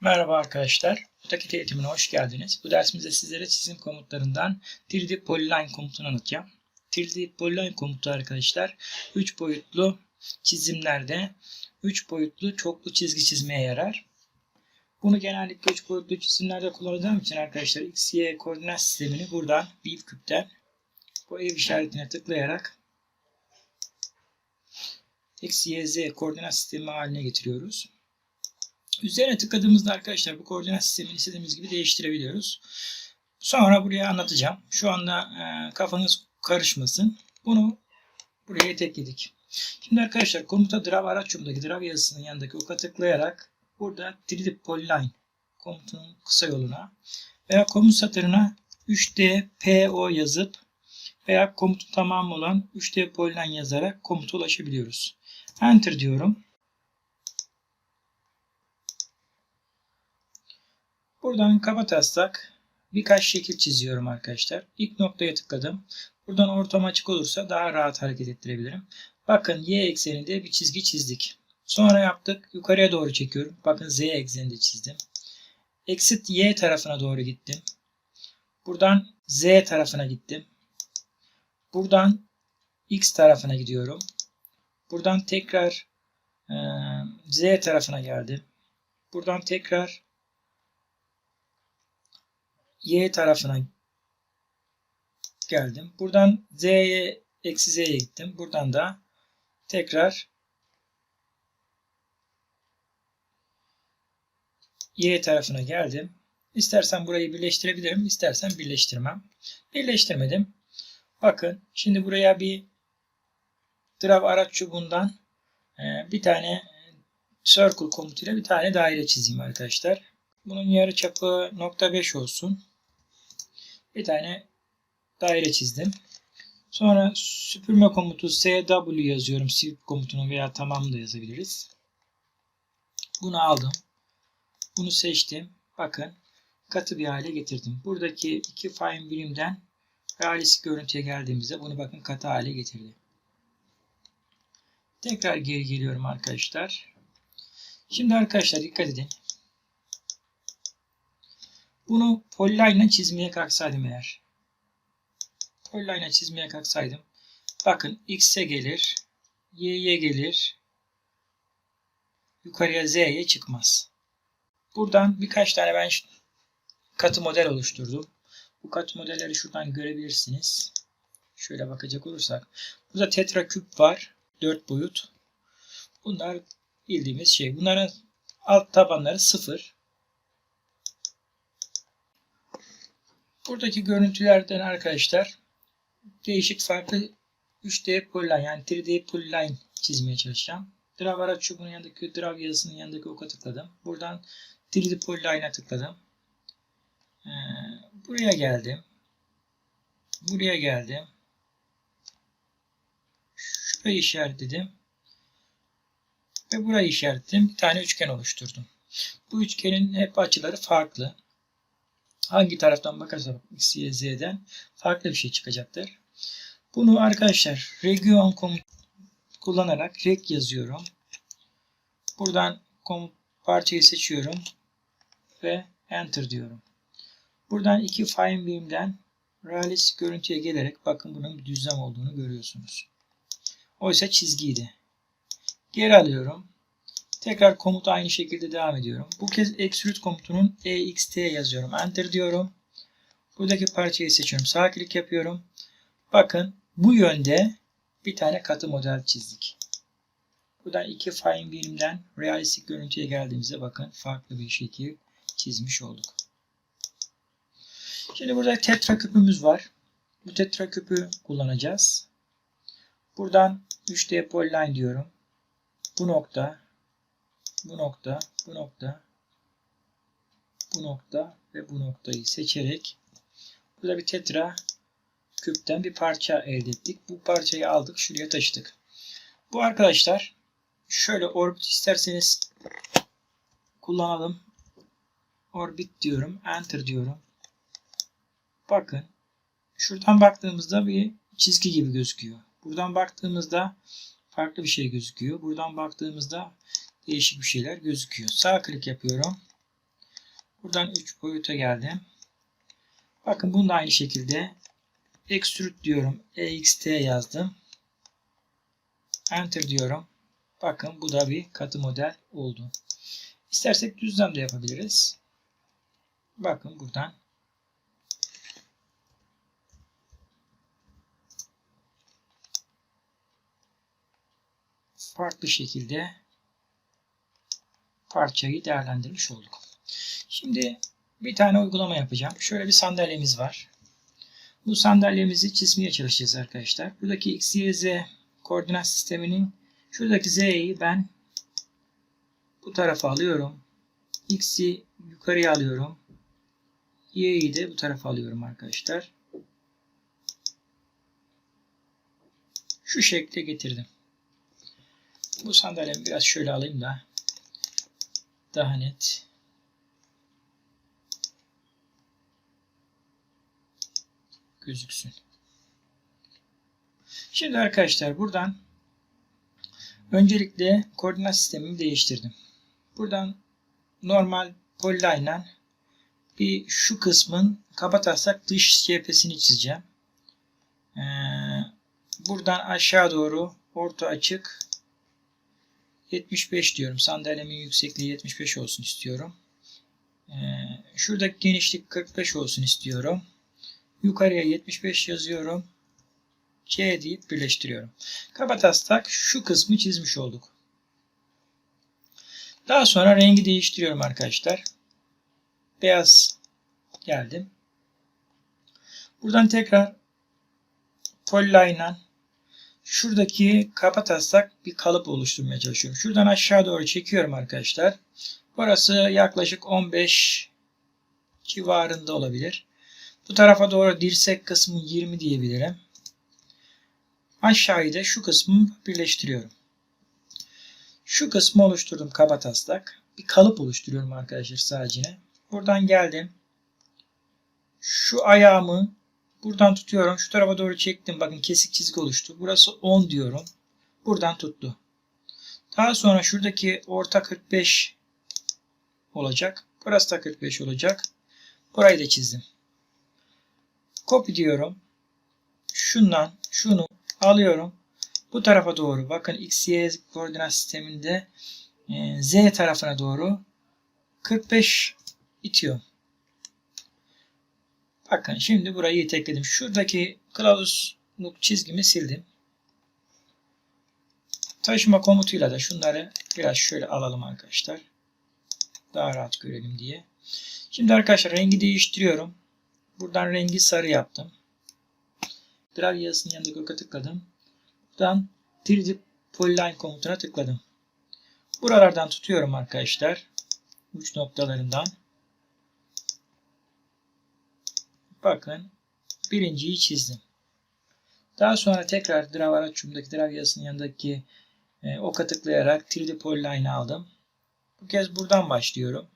Merhaba arkadaşlar. AutoCAD eğitimine hoş geldiniz. Bu dersimizde sizlere çizim komutlarından 3D Polyline komutunu anlatacağım. 3D Polyline komutu arkadaşlar 3 boyutlu çizimlerde 3 boyutlu çoklu çizgi çizmeye yarar. Bunu genellikle 3 boyutlu çizimlerde kullanacağım için arkadaşlar X, Y koordinat sistemini buradan bir küpten bu ev işaretine tıklayarak X, Y, Z koordinat sistemi haline getiriyoruz. Üzerine tıkladığımızda arkadaşlar bu koordinat sistemini istediğimiz gibi değiştirebiliyoruz. Sonra buraya anlatacağım. Şu anda e, kafanız karışmasın. Bunu buraya tekledik. Şimdi arkadaşlar komuta draw araç yolundaki draw yazısının yanındaki oka tıklayarak burada 3D polyline komutunun kısa yoluna veya komut satırına 3D PO yazıp veya komutun tamamı olan 3D polyline yazarak komuta ulaşabiliyoruz. Enter diyorum. Buradan kaba taslak birkaç şekil çiziyorum arkadaşlar. İlk noktaya tıkladım. Buradan ortam açık olursa daha rahat hareket ettirebilirim. Bakın y ekseninde bir çizgi çizdik. Sonra yaptık. Yukarıya doğru çekiyorum. Bakın z ekseninde çizdim. Exit y tarafına doğru gittim. Buradan z tarafına gittim. Buradan x tarafına gidiyorum. Buradan tekrar e, z tarafına geldim. Buradan tekrar y tarafına geldim. Buradan z'ye eksi z'ye gittim. Buradan da tekrar y tarafına geldim. İstersen burayı birleştirebilirim. istersen birleştirmem. Birleştirmedim. Bakın şimdi buraya bir draw araç çubuğundan e, bir tane circle komutuyla bir tane daire çizeyim arkadaşlar. Bunun yarı çapı nokta 5 olsun bir tane daire çizdim. Sonra süpürme komutu SW yazıyorum. Sweep komutunu veya tamam da yazabiliriz. Bunu aldım. Bunu seçtim. Bakın katı bir hale getirdim. Buradaki iki fine birimden realistik görüntüye geldiğimizde bunu bakın katı hale getirdi. Tekrar geri geliyorum arkadaşlar. Şimdi arkadaşlar dikkat edin. Bunu polyline çizmeye kalksaydım eğer. Polyline çizmeye kalksaydım. Bakın x'e gelir. y'ye gelir. Yukarıya z'ye çıkmaz. Buradan birkaç tane ben katı model oluşturdum. Bu katı modelleri şuradan görebilirsiniz. Şöyle bakacak olursak. Burada tetra küp var. 4 boyut. Bunlar bildiğimiz şey. Bunların alt tabanları sıfır. Buradaki görüntülerden arkadaşlar değişik farklı 3D polyline yani 3D polyline çizmeye çalışacağım. Draw araç çubuğunun yanındaki draw yazısının yanındaki oka tıkladım. Buradan 3D polyline'a tıkladım. Ee, buraya geldim. Buraya geldim. Şurayı işaretledim. Ve burayı işaretledim. Bir tane üçgen oluşturdum. Bu üçgenin hep açıları farklı hangi taraftan bakarsak X, Y, Z'den farklı bir şey çıkacaktır. Bunu arkadaşlar region komut kullanarak reg yazıyorum. Buradan komut parçayı seçiyorum ve enter diyorum. Buradan iki fine beam'den realist görüntüye gelerek bakın bunun bir düzlem olduğunu görüyorsunuz. Oysa çizgiydi. Geri alıyorum. Tekrar komut aynı şekilde devam ediyorum. Bu kez extrude komutunun ext yazıyorum. Enter diyorum. Buradaki parçayı seçiyorum. Sağ klik yapıyorum. Bakın bu yönde bir tane katı model çizdik. Buradan iki fine birimden realistik görüntüye geldiğimizde bakın farklı bir şekil çizmiş olduk. Şimdi burada tetra küpümüz var. Bu tetra küpü kullanacağız. Buradan 3D polyline diyorum. Bu nokta bu nokta, bu nokta, bu nokta ve bu noktayı seçerek burada bir tetra küpten bir parça elde ettik. Bu parçayı aldık, şuraya taşıdık. Bu arkadaşlar şöyle orbit isterseniz kullanalım. Orbit diyorum, enter diyorum. Bakın şuradan baktığımızda bir çizgi gibi gözüküyor. Buradan baktığımızda farklı bir şey gözüküyor. Buradan baktığımızda değişik bir şeyler gözüküyor. Sağ klik yapıyorum. Buradan 3 boyuta geldim. Bakın bunu da aynı şekilde extrude diyorum. EXT yazdım. Enter diyorum. Bakın bu da bir katı model oldu. İstersek düzlem de yapabiliriz. Bakın buradan farklı şekilde parçayı değerlendirmiş olduk. Şimdi bir tane uygulama yapacağım. Şöyle bir sandalyemiz var. Bu sandalyemizi çizmeye çalışacağız arkadaşlar. Buradaki x, y, z koordinat sisteminin şuradaki z'yi ben bu tarafa alıyorum. x'i yukarıya alıyorum. y'yi de bu tarafa alıyorum arkadaşlar. Şu şekle getirdim. Bu sandalyemi biraz şöyle alayım da daha net gözüksün. Şimdi arkadaşlar buradan öncelikle koordinat sistemimi değiştirdim. Buradan normal polyline bir şu kısmın kabataslak dış cephesini çizeceğim. Ee, buradan aşağı doğru orta açık 75 diyorum. Sandalyemin yüksekliği 75 olsun istiyorum. Ee, şuradaki genişlik 45 olsun istiyorum. Yukarıya 75 yazıyorum. C deyip birleştiriyorum. Kabataslak şu kısmı çizmiş olduk. Daha sonra rengi değiştiriyorum arkadaşlar. Beyaz geldim. Buradan tekrar polyline şuradaki kabataslak bir kalıp oluşturmaya çalışıyorum. Şuradan aşağı doğru çekiyorum arkadaşlar. Burası yaklaşık 15 civarında olabilir. Bu tarafa doğru dirsek kısmı 20 diyebilirim. Aşağıyı da şu kısmı birleştiriyorum. Şu kısmı oluşturdum kaba taslak. Bir kalıp oluşturuyorum arkadaşlar sadece. Buradan geldim. Şu ayağımı buradan tutuyorum. Şu tarafa doğru çektim. Bakın kesik çizgi oluştu. Burası 10 diyorum. Buradan tuttu. Daha sonra şuradaki orta 45 olacak. Burası da 45 olacak. Burayı da çizdim. Copy diyorum. Şundan şunu alıyorum. Bu tarafa doğru bakın x, koordinat sisteminde e, z tarafına doğru 45 itiyor. Bakın şimdi burayı itekledim. Şuradaki kılavuzluk çizgimi sildim. Taşıma komutuyla da şunları biraz şöyle alalım arkadaşlar. Daha rahat görelim diye. Şimdi arkadaşlar rengi değiştiriyorum. Buradan rengi sarı yaptım. Drag yazısının yanındaki oka tıkladım. Buradan 3D Polyline komutuna tıkladım. Buralardan tutuyorum arkadaşlar. Uç noktalarından. Bakın birinciyi çizdim. Daha sonra tekrar Draw araççumdaki Draw yazısının yanındaki e, oka tıklayarak 3D Polyline'ı aldım. Bu kez buradan başlıyorum.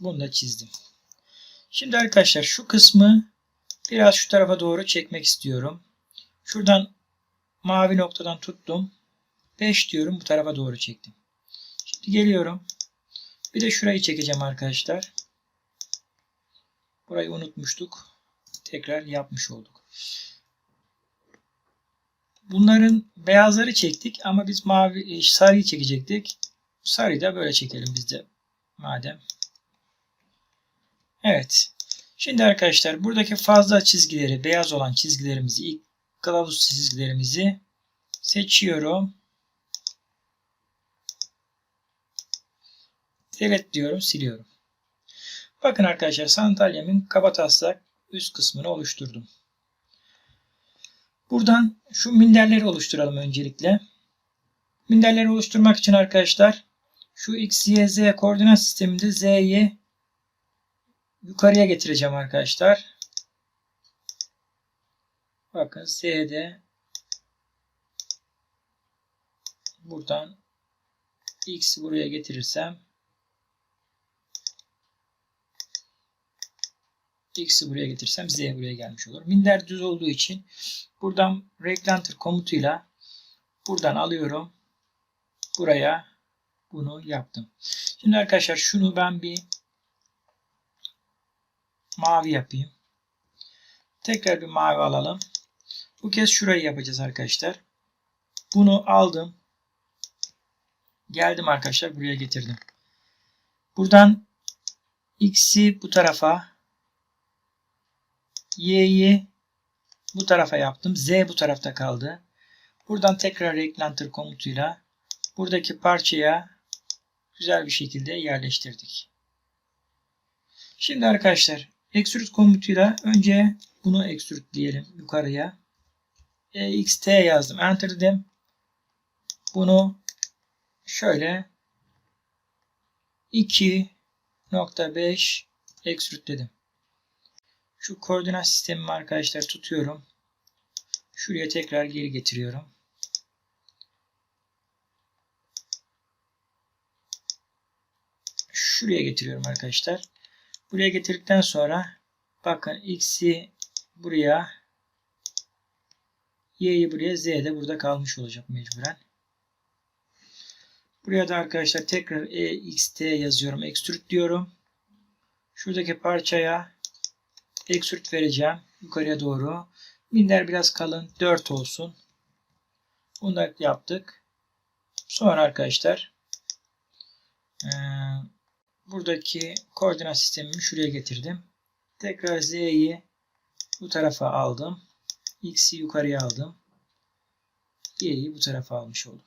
Bunu da çizdim. Şimdi arkadaşlar şu kısmı biraz şu tarafa doğru çekmek istiyorum. Şuradan mavi noktadan tuttum. 5 diyorum bu tarafa doğru çektim. Şimdi geliyorum. Bir de şurayı çekeceğim arkadaşlar. Burayı unutmuştuk. Tekrar yapmış olduk. Bunların beyazları çektik ama biz mavi sarıyı çekecektik. Sarıyı da böyle çekelim biz de madem. Evet. Şimdi arkadaşlar buradaki fazla çizgileri, beyaz olan çizgilerimizi, ilk kılavuz çizgilerimizi seçiyorum. Delete diyorum, siliyorum. Bakın arkadaşlar sandalyemin kabataslak üst kısmını oluşturdum. Buradan şu minderleri oluşturalım öncelikle. Minderleri oluşturmak için arkadaşlar şu x, y, z koordinat sisteminde z'yi yukarıya getireceğim arkadaşlar. Bakın Z'de buradan X buraya getirirsem X'i buraya getirsem Z buraya gelmiş olur. Minder düz olduğu için buradan rectangle komutuyla buradan alıyorum. Buraya bunu yaptım. Şimdi arkadaşlar şunu ben bir mavi yapayım. Tekrar bir mavi alalım. Bu kez şurayı yapacağız arkadaşlar. Bunu aldım. Geldim arkadaşlar buraya getirdim. Buradan x'i bu tarafa y'yi bu tarafa yaptım. z bu tarafta kaldı. Buradan tekrar rectangle komutuyla buradaki parçaya güzel bir şekilde yerleştirdik. Şimdi arkadaşlar extrude komutuyla önce bunu extrude diyelim yukarıya. Ext yazdım. Enter dedim. Bunu şöyle 2.5 extrude dedim. Şu koordinat sistemimi arkadaşlar tutuyorum. Şuraya tekrar geri getiriyorum. Şuraya getiriyorum arkadaşlar. Buraya getirdikten sonra bakın x'i buraya y'yi buraya z de burada kalmış olacak mecburen. Buraya da arkadaşlar tekrar ext yazıyorum. Extrude diyorum. Şuradaki parçaya extrude vereceğim. Yukarıya doğru. Minder biraz kalın. 4 olsun. Bunu da yaptık. Sonra arkadaşlar buradaki koordinat sistemimi şuraya getirdim. Tekrar z'yi bu tarafa aldım. X'i yukarıya aldım. y'yi bu tarafa almış oldum.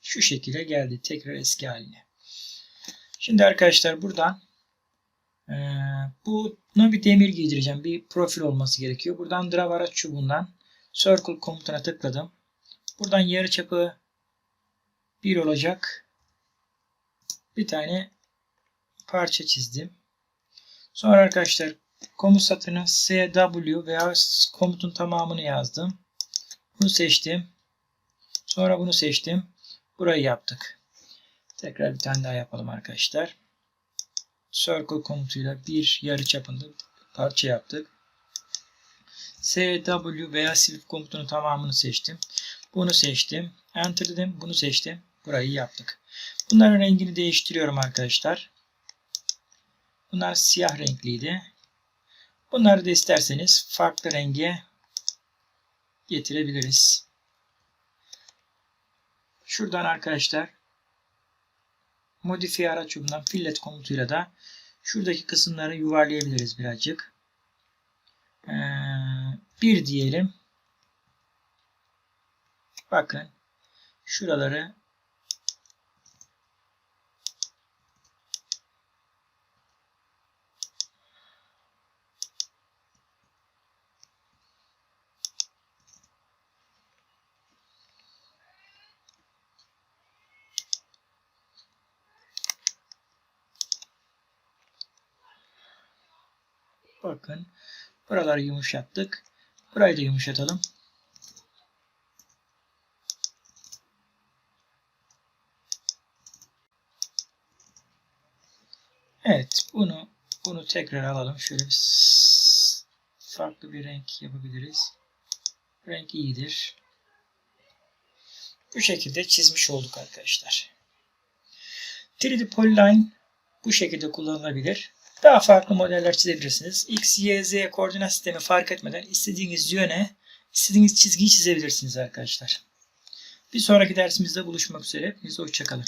Şu şekilde geldi. Tekrar eski haline. Şimdi arkadaşlar buradan e, buna bir demir giydireceğim. Bir profil olması gerekiyor. Buradan draw araç çubuğundan circle komutuna tıkladım. Buradan yarıçapı 1 olacak. Bir tane parça çizdim. Sonra arkadaşlar komut satırına SW veya komutun tamamını yazdım. Bunu seçtim. Sonra bunu seçtim. Burayı yaptık. Tekrar bir tane daha yapalım arkadaşlar. Circle komutuyla bir yarı çapında parça yaptık. SW veya Swift komutunun tamamını seçtim. Bunu seçtim. Enter dedim. Bunu seçtim. Burayı yaptık. Bunların rengini değiştiriyorum arkadaşlar. Bunlar siyah renkliydi. Bunları da isterseniz farklı renge getirebiliriz. Şuradan arkadaşlar modifiye araç fillet komutuyla da şuradaki kısımları yuvarlayabiliriz birazcık. Ee, bir diyelim. Bakın şuraları Bakın buraları yumuşattık. Burayı da yumuşatalım. Evet bunu bunu tekrar alalım. Şöyle bir farklı bir renk yapabiliriz. Renk iyidir. Bu şekilde çizmiş olduk arkadaşlar. 3D Polyline bu şekilde kullanılabilir. Daha farklı modeller çizebilirsiniz. X, Y, Z koordinat sistemi fark etmeden istediğiniz yöne istediğiniz çizgiyi çizebilirsiniz arkadaşlar. Bir sonraki dersimizde buluşmak üzere. Hepinize hoşçakalın.